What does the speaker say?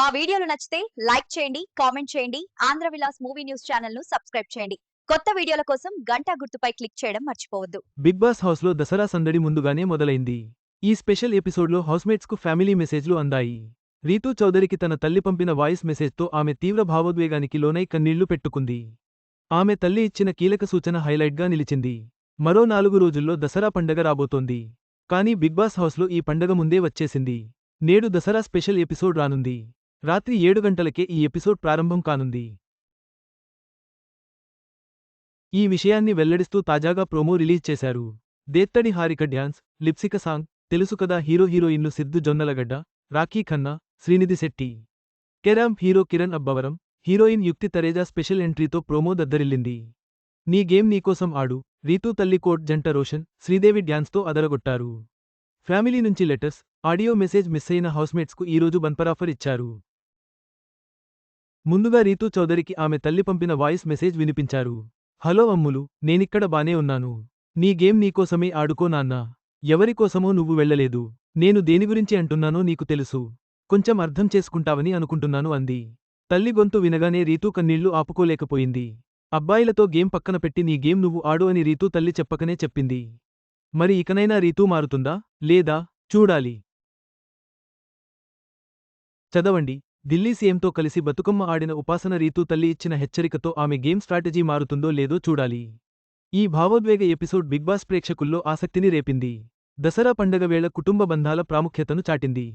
మా వీడియోలు నచ్చితే లైక్ చేయండి కామెంట్ చేయండి ఆంధ్ర విలాస్ మూవీ న్యూస్ ఛానల్ను సబ్స్క్రైబ్ చేయండి. కొత్త వీడియోల కోసం గంటా గుర్తుపై క్లిక్ చేయడం మర్చిపోవద్దు. బిగ్ బాస్ హౌస్లో దసరా సందడి ముందుగానే మొదలైంది. ఈ స్పెషల్ ఎపిసోడ్లో హౌస్మేట్స్కు ఫ్యామిలీ మెసేజ్లు అందాయి. రీతూ చౌదరికి తన తల్లి పంపిన వాయిస్ మెసేజ్తో ఆమె తీవ్ర భావోద్వేగానికి లోనై కన్నీళ్ళు పెట్టుకుంది. ఆమె తల్లి ఇచ్చిన కీలక సూచన హైలైట్గా నిలిచింది. మరో నాలుగు రోజుల్లో దసరా పండగ రాబోతోంది. కానీ బిగ్ బాస్ హౌస్లో ఈ పండగ ముందే వచ్చేసింది. నేడు దసరా స్పెషల్ ఎపిసోడ్ రానుంది. రాత్రి ఏడు గంటలకే ఈ ఎపిసోడ్ ప్రారంభం కానుంది. ఈ విషయాన్ని వెల్లడిస్తూ తాజాగా ప్రోమో రిలీజ్ చేశారు. దేత్తడి హారిక డ్యాన్స్ లిప్సిక సాంగ్ తెలుసు కదా హీరో హీరోయిన్లు Siddhu Jonnalagadda Rakhi Khanna Srinidhi Shetty. కెరామ్ hero Kiran Abbavaram heroine Yukti Thareja special ఎంట్రీతో promo దద్దరిల్లింది. నీ గేమ్ నీకోసం ఆడు రీతూ తల్లి కోట్ జంట రోషన్ శ్రీదేవి డ్యాన్స్తో అదరగొట్టారు. ఫ్యామిలీ నుంచి లెటర్స్ ఆడియో మెసేజ్ మిస్ అయిన హౌస్మేట్స్కు ఈరోజు బంపరాఫర్ ఇచ్చారు. ముందుగా రీతూ చౌదరికి ఆమె తల్లి పంపిన వాయిస్ మెసేజ్ వినిపించారు. హలో అమ్ములు నేనిక్కడ బానే ఉన్నాను. నీ గేమ్ నీకోసమే ఆడుకో నాన్నా. ఎవరికోసమో నువ్వు వెళ్ళలేదు. నేను దేని గురించి అంటున్నానో నీకు తెలుసు. కొంచెం అర్థం చేసుకుంటావని అనుకుంటున్నాను అంది. తల్లి గొంతు వినగానే రీతూ కన్నీళ్ళు ఆపుకోలేకపోయింది. అబ్బాయిలతో గేమ్ పక్కన పెట్టి నీ గేమ్ నువ్వు ఆడు అని రీతూ తల్లి చెప్పకనే చెప్పింది. మరి ఇకనైనా రీతూ మారుతుందా? లేదా? చూడాలి. చదవండి. ఢిల్లీ సీఎంతో కలిసి బతుకమ్మ ఆడిన ఉపాసన రీతూ తల్లి ఇచ్చిన హెచ్చరికతో ఆమె గేమ్ స్ట్రాటజీ మారుతుందో లేదో చూడాలి. ఈ భావోద్వేగ ఎపిసోడ్ బిగ్ బాస్ ప్రేక్షకుల్లో ఆసక్తిని రేపింది. దసరా పండగ వేళ కుటుంబ బంధాల ప్రాముఖ్యతను చాటింది.